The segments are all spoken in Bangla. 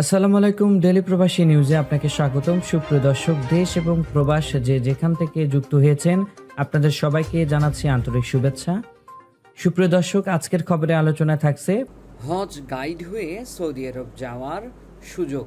আসসালামু আলাইকুম ডেলি প্রবাসী নিউজে আপনাকে স্বাগতম। সুপ্রিয় দর্শক, দেশ এবং প্রবাস যে যেখান থেকে যুক্ত হয়েছেন, আপনাদের সবাইকে জানাচ্ছি আন্তরিক শুভেচ্ছা। সুপ্রিয় দর্শক, আজকের খবরে আলোচনা থাকছে হজ গাইড হয়ে সৌদি আরব যাওয়ার সুযোগ।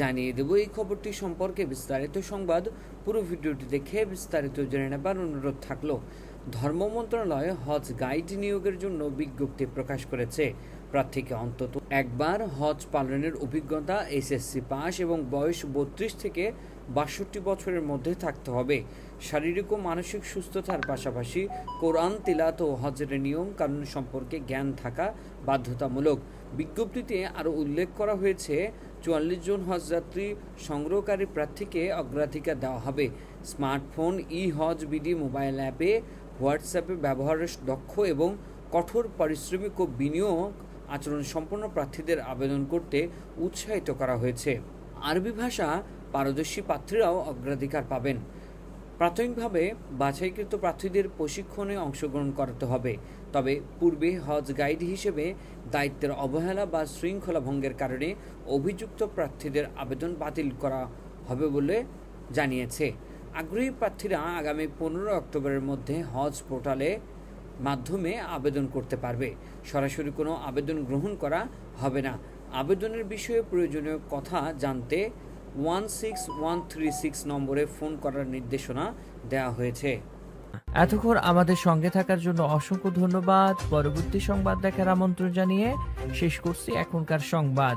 জানিয়ে দেব এই খবরটি সম্পর্কে বিস্তারিত সংবাদ। পুরো ভিডিওটি দেখে বিস্তারিত জেনে নেবার অনুরোধ থাকল। ধর্ম মন্ত্রণালয় হজ গাইড নিয়োগের জন্য বিজ্ঞপ্তি প্রকাশ করেছে। প্রার্থীকে অন্তত একবার হজ পালনের অভিজ্ঞতা, এসএসসি পাস এবং বয়স বত্রিশ থেকে বাষট্টি বছরের মধ্যে থাকতে হবে। শারীরিক ও মানসিক সুস্থতার পাশাপাশি কোরআন তিলাত ও হজের নিয়ম কানুন সম্পর্কে জ্ঞান থাকা বাধ্যতামূলক। বিজ্ঞপ্তিতে আরও উল্লেখ করা হয়েছে, চুয়াল্লিশ জন হজযাত্রী সংগ্রহকারী প্রার্থীকে অগ্রাধিকার দেওয়া হবে। Smartphone e Hajj BD, mobile অ্যাপে হোয়াটসঅ্যাপে ব্যবহারের দক্ষ এবং কঠোর পারিশ্রমিক ও বিনিয়োগ আচরণ সম্পন্ন প্রার্থীদের আবেদন করতে উৎসাহিত করা হয়েছে। আরবি ভাষা পারদর্শী প্রার্থীরাও অগ্রাধিকার পাবেন। প্রাথমিকভাবে বাছাইকৃত প্রার্থীদের প্রশিক্ষণে অংশগ্রহণ করাতে হবে। তবে পূর্বে হজ গাইড হিসেবে দায়িত্বের অবহেলা বা শৃঙ্খলা ভঙ্গের কারণে অভিযুক্ত প্রার্থীদের আবেদন বাতিল করা হবে বলে জানিয়েছে। আগ্রহী প্রার্থীরা আগামী পনেরো অক্টোবরের মধ্যে হজ পোর্টালে মাধ্যমে আবেদন করতে পারবে। সরাসরি কোনো আবেদন গ্রহণ করা হবে না। আবেদনের বিষয়ে প্রয়োজনীয় কথা জানতে one six one three six নম্বরে ফোন করার নির্দেশনা দেওয়া হয়েছে। এতক্ষণ আমাদের সঙ্গে থাকার জন্য অসংখ্য ধন্যবাদ। পরবর্তী সংবাদ দেখার আমন্ত্রণ জানিয়ে শেষ করছি এখনকার সংবাদ।